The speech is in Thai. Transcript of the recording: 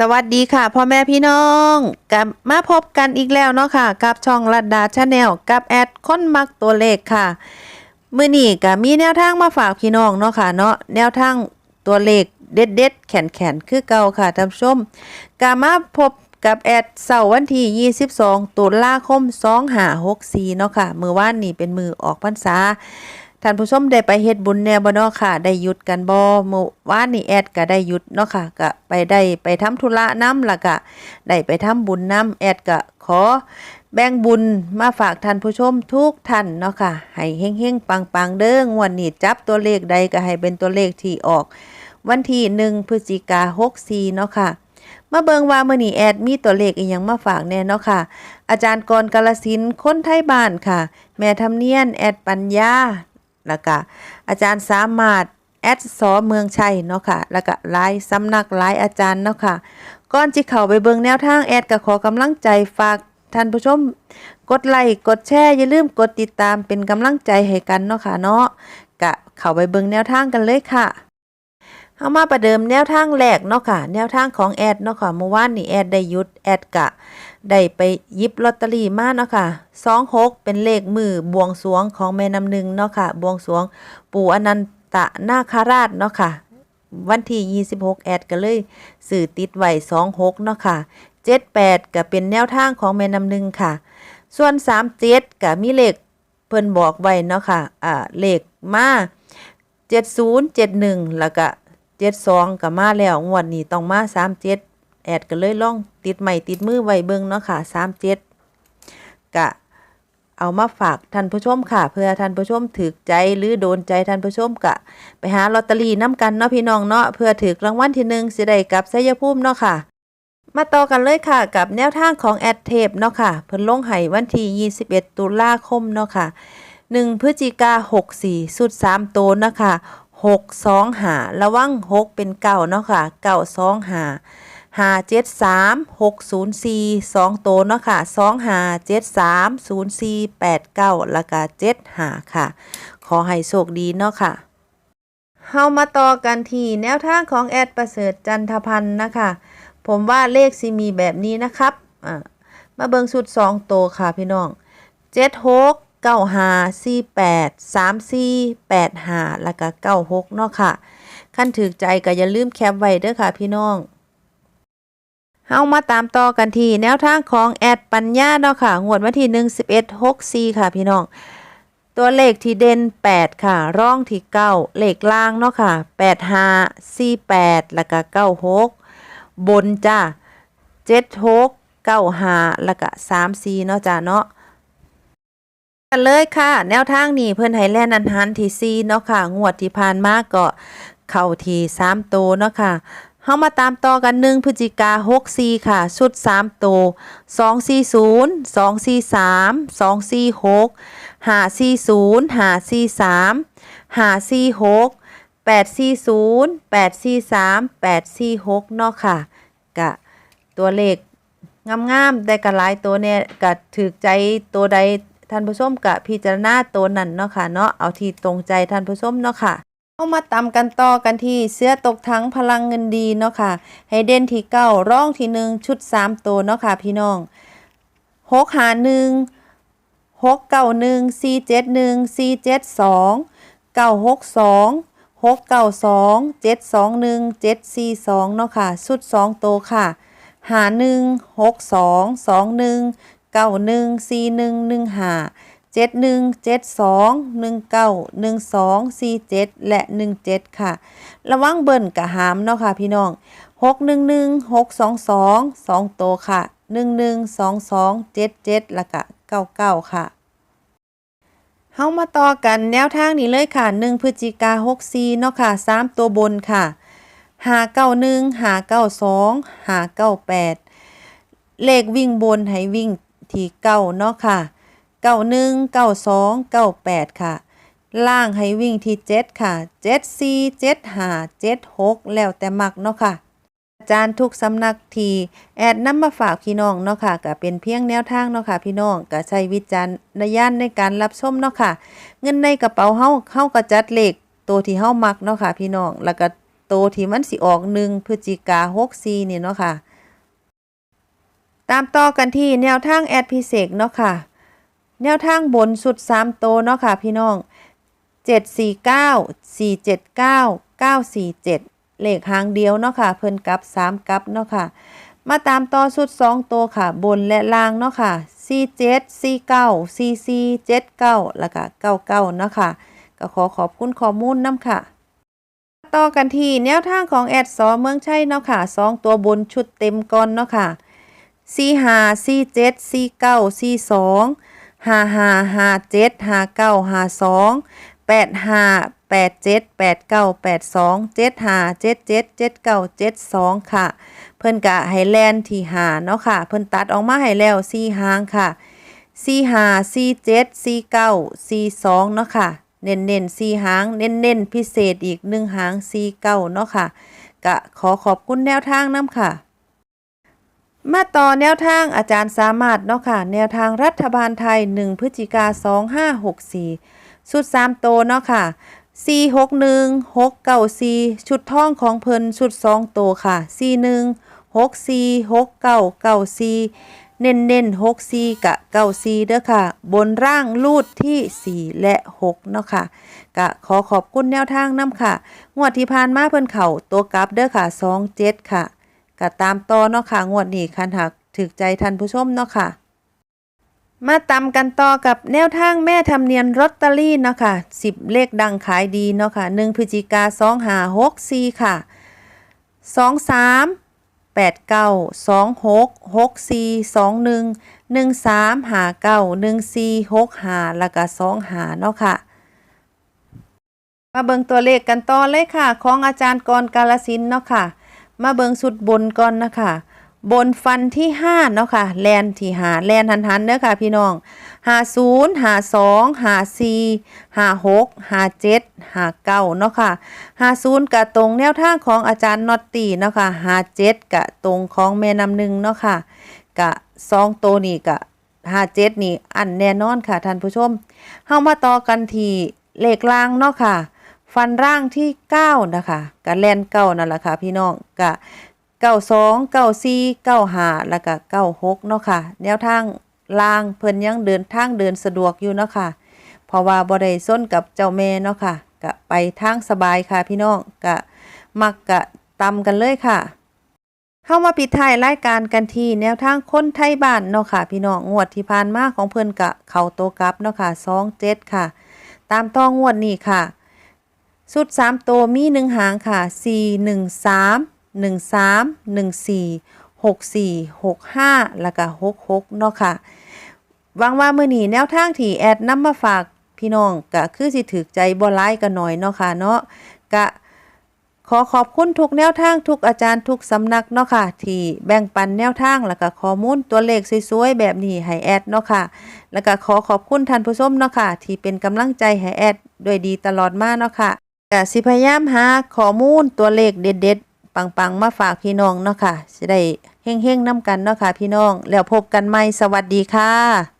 สวัสดีค่ะพ่อแม่พี่น้องกลับมาพบกันอีกแล้วเนาะค่ะ กับช่องลัดดาชาแนลกับแอดค้นมักตัวเลขค่ะมื้อนี้ก็มีแนวทางมาฝากพี่น้องเนาะค่ะเนาะแนวทางตัวเลขเด็ดเด็ดแขนแขนคือเก่าค่ะท่านผู้ชมก็มาพบกับแอดเสาร์วันที่ 22 ตุลาคม 2564 เนาะค่ะ มือวานนี้เป็นมือออกพรรษา ท่านผู้ชมได้ไปเฮ็ดบุญแน่บ่เนาะค่ะ ได้หยุดกันบ่เมื่อวานนี้แอดก็ได้หยุดเนาะค่ะก็ไปได้ไปทำธุระนำแล้วก็ได้ไปทำบุญน้ำแอดก็ขอแบ่งบุญมาฝากท่านผู้ชมทุกท่านเนาะค่ะ ให้เฮงๆปังๆเด้องวดนี้จับตัวเลขใดก็ให้เป็นตัวเลขที่ออก วันที่1พฤศจิกา64เนาะค่ะมาเบิงว่ามื้อนี้แอดมีตัวเลขอีหยังมาฝากแน่เนาะค่ะ อาจารย์กรกาลสินธุ์คนไทยบ้านค่ะ แม่ทำเนียนแอดปัญญา แล้วก็อาจารย์สามารถแอดสอเมืองชัยเนาะค่ะแล้วก็หลายสำนักหลายอาจารย์เนาะค่ะก่อนจะเข้าไปเบิ่งแนวทางแอดก็ขอกำลังใจฝากท่านผู้ชมกดไลค์กดแชร์อย่าลืมกดติดตามเป็นกำลังใจให้กันเนาะค่ะเนาะก็เข้าไปเบิ่งแนวทางกันเลยค่ะเอามาประเดิมแนวทางแรกเนาะค่ะ แนวทางของแอดเนาะค่ะเมื่อวานนี้แอดได้ยุดแอดกะ ได้ไปยิบลอตเตอรี่มาเนาะค่ะ26เป็นเลขมือบวงสรวงของแม่น้ำหนึ่งเนาะค่ะ บวงสรวง ปู่อนันตนาคาราชเนาะค่ะ วันที่ 26 แอดก็เลยสื่อติดไว้26 เนาะค่ะ 78 ก็เป็นแนวทางของแม่น้ำหนึ่งค่ะ ส่วน 37 ก็มีเลขเพิ่นบอกไว้เนาะค่ะ อ่า เลขมา7071 แล้วก็ 72 ก็มาแล้ว งวดนี้ต้องมา 37 แอดก็เลยล่องติดใหม่ติดมือไว้เบิ่งเนาะค่ะ37ก็เอามาฝากท่านผู้ชมค่ะ เพื่อท่านผู้ชมถือใจหรือโดนใจท่านผู้ชมกะ ไปหาลอตเตอรี่น้ำกันเนาะพี่น้องเนาะเพื่อถือรางวัลที่หนึ่งสิได้กับไสยภูมิเนาะค่ะ มาต่อกันเลยค่ะ กับแนวทางของแอดเทปเนาะค่ะ เพิ่นลงให้วันที่21 ตุลาคมเนาะค่ะ1พฤศจิกา64สุด3โตวเนะคะ6 2หาระวัง6เป็นเก่าเนาะค่ะ9 2หา 5 7 3 6 0 4 2โตเนาะค่ะ2หา7 3 0 4 8 9แปดเก้าแล้วก็7หาค่ะ ขอให้โชคดีเนาะค่ะเฮามาต่อกันที่แนวทางของแอดประเสริฐจันทพันธ์นะคะ ผมว่าเลขสิมีแบบนี้นะครับอ่ามาเบิงชุดสองโตค่ะพี่น้องเจ็ดหกเก้าห้าสี่แปดสามสี่แปดห้าแล้วก็เก้าหกเนาะค่ะ ขั้นถึกใจก็อย่าลืมแคปไว้เด้อค่ะพี่น้อง เฮามาตามต่อกันที่แนวทางของแอดปัญญาเนาะค่ะงวดวันที่ 1 11 6 4 ค่ะพี่น้อง ตัวเลขที่เด่น 8 ค่ะ ร่องที่ 9 เลขล่างเนาะค่ะ 8 5 4 8 แล้วก็96 บนจ้า76 95 แล้วก็34 เนาะจ้าเนาะกันเลยค่ะ แนวทางนี้เพื่อนไฮแลนด์อันฮันที่ซีเนาะค่ะ งวดที่ผ่านมาก็เข้าที่3โตวเนาะค่ะ เฮามาตามต่อกันหนึ่งพฤศจิกาหกสี่ค่ะ ชุดสามตัวสองสี่ศูนย์สองสี่สามสองสี่หกหาสี่ศูนย์หาสี่สามหาสี่หกแปดสี่ศูนย์แปดสี่สามแปดสี่หกเนาะค่ะกะตัวเลขงามๆแต่กะหลายตัวเนี่ยกะถือใจตัวใดท่านผู้ชมกะพิจารณาตัวนั้นเนาะค่ะเนาะเอาที่ตรงใจท่านผู้ชมเนาะค่ะ เอามาตามกันต่อกันที่เสื้อตกทั้งพลังเงินดีเนาะค่ะ ให้เด่นที่เก้าร่องที่หนึ่งชุดสามตัวเนาะค่ะพี่น้องหกหาหนึ่งหกเก้าหนึ่งสี่เจ็ดหนึ่งสี่เจ็ดสองเก้าหกสองหกเก้าสองเจ็ดสองหนึ่งเจ็ดสี่สองเนาะค่ะชุดสองตัวค่ะหาหนึ่งหกสองสองหนึ่งเก้าหนึ่งสี่หนึ่งหนึ่งหา เจ็ดหนึ่งเจ็ดสองหนึ่งเก้าหนึ่งสองสี่เจ็ดและหนึ่งเจ็ดค่ะ ระวังเบิ่นกะหามเนาะค่ะพี่น้องหกหนึ่งหนึ่งหกสองสองสองโตวค่ะหนึ่งหนึ่งสองสองเจ็ดเจ็ดแล้วก็เก้าเก้าค่ะเฮามาต่อกันแนวทางนี้เลยค่ะ 1 พฤศจิกา64เนาะค่ะ 3 ตัวบนค่ะ 591 592 598 เลขวิ่งบนให้วิ่งที่เก้าเนาะค่ะ 91 92 98ค่ะ ล่างให้วิ่งที่7ค่ะ74 75 76แล้วแต่มักเนาะค่ะอาจารย์ทุกสำนักทีแอดนำมาฝากพี่น้องเนาะค่ะก็เป็นเพียงแนวทางเนาะค่ะพี่น้องก็ใช้วิจารณญาณในการรับชมเนาะค่ะ เงินในกระเป๋าเฮาเฮาก็จัดเลขตัวที่เฮามักเนาะค่ะพี่น้องแล้วก็โตวที่มันสิออกหนึ่งพฤศจิกาหกสี่นี่เนาะค่ะ ตามต่อกันที่แนวทางแอดพิเศษเนาะค่ะ แนวทางบนสุด 3 โตเนาะค่ะพี่น้อง 749 479 947 เลขหางเดียวเนาะค่ะ เพิ่นกับ 3 กับเนาะค่ะ มาตามต่อสุด 2 โตค่ะ บนและล่างเนาะค่ะ 47 49 44 79 แล้วก็99 เนาะค่ะ ก็ขอขอบคุณข้อมูลน้ำค่ะ ต่อกันที่แนวทางของแอดสอเมืองชัยเนาะค่ะ 2 ตัวบนชุดเต็มก่อนเนาะค่ะ 45 47 49 42 ห้าห้าห้าเจ็ดห้าเก้าห้าสองแปดห้าแปดเจ็ดแปดเก้าแปดสองเจ็ดห้าเจ็ดเจ็ดเจ็ดเก้าเจ็ดสองค่ะ เพิ่นกะให้แลนด์ที่หาเนาะค่ะ เพิ่นตัดออกมาให้แล้วสี่หางค่ะสี่ห้าสี่เจ็ดสี่เก้าสี่สองเนาะค่ะ เน้นเน้นๆสี่หาง เน้นเน้นพิเศษอีกหนึ่งหางสี่เก้าเนาะค่ะ กะขอขอบคุณแนวทางน้ำค่ะ มาต่อแนวทางอาจารย์สามารถเนาะค่ะ แนวทางรัฐบาลไทย 1 พฤศจิกา 2564 สุด 3 โตเนาะค่ะ 461 694 ชุดท่องของเพิ่นชุด 2 โตค่ะ 41 64 69 94 เน้นเน้น64กะ94เด้อค่ะ บนร่างรูดที่ 4 และ 6 เนาะค่ะ กะขอขอบคุณแนวทางน้ำค่ะ งวดที่ผ่านมาเพิ่นเข่าตัวกลับเด้อค่ะ 27 ค่ะ ก็ตามต่อเนาะค่ะงวดนี้คันหักถึกใจท่านผู้ชมเนาะค่ะ มาตามกันต่อกับแนวทางแม่ทำเนียนลอตเตอรี่เนาะค่ะ10เลขดังขายดีเนาะค่ะ1พฤศจิกา2 5 6 4ค่ะ2 3 8 9 2 6 6 4 2 1 1 3 5 9 1 4 6 5แล้วก็2 5เนาะค่ะมาเบิ่งตัวเลขกันต่อเลยค่ะ ของอาจารย์กรกาลสินเนาะค่ะ มาเบิงสุดบนก่อนนะคะบนฟันที่5เนาะค่ะแลนที่หาแลนหันหันเด้อค่ะพี่น้อง50 52 54 56 57 59เนาะค่ะ50กะตรงแนวทางของอาจารย์นอตตี้เนาะค่ะ57กะตรงของแม่น้ำหนึ่งเนาะค่ะกะสองตัวนี่กะ57นี่อันแน่นอนค่ะท่านผู้ชมเฮามาต่อกันที่เลขล่างเนาะค่ะ ฟันร่างที่ 9 นะคะกะแลนเก้านั่นแหละค่ะพี่น้องกะ92 94 95แล้วก็96เนาะค่ะ แนวทางล่างเพิ่นยังเดินทางเดินสะดวกอยู่เนาะค่ะเพราะว่าบ่ได้ส้นกับเจ้าแม่เนาะค่ะกะไปทางสบายค่ะพี่น้องกะมักกะตำกันเลยค่ะเข้ามาปิดท้ายรายการกันที่แนวทางคนไทยบ้านเนาะค่ะ พี่น้องงวดที่ผ่านมาของเพิ่นกะเข้าโตกลับเนาะค่ะ27ค่ะ ตามต่องงวดนี้ค่ะ สุด3ตัวมี 1 หางค่ะ 4 1 3 1 3 1 4 6 4 6 5 แล้วก็6 6 เนาะค่ะหวังว่ามื้อนี้แนวทางที่แอดนำมาฝากพี่น้องก็คือสิถึกใจบ่หลายก็น้อยเนาะค่ะเนาะก็ขอขอบคุณทุกแนวทางทุกอาจารย์ทุกสำนักเนาะค่ะที่แบ่งปันแนวทางแล้วก็ข้อมูลตัวเลขสวยๆแบบนี้ให้แอดเนาะค่ะแล้วก็ขอขอบคุณท่านผู้ชมเนาะค่ะที่เป็นกำลังใจให้แอดด้วยดีตลอดมาเนาะค่ะ ก็สิพยายามหาข้อมูลตัวเลขเด็ดๆ ปังๆ มาฝากพี่น้องเนาะค่ะจะได้เฮ้งๆน้ำกันเนาะค่ะพี่น้อง แล้วพบกันใหม่สวัสดีค่ะ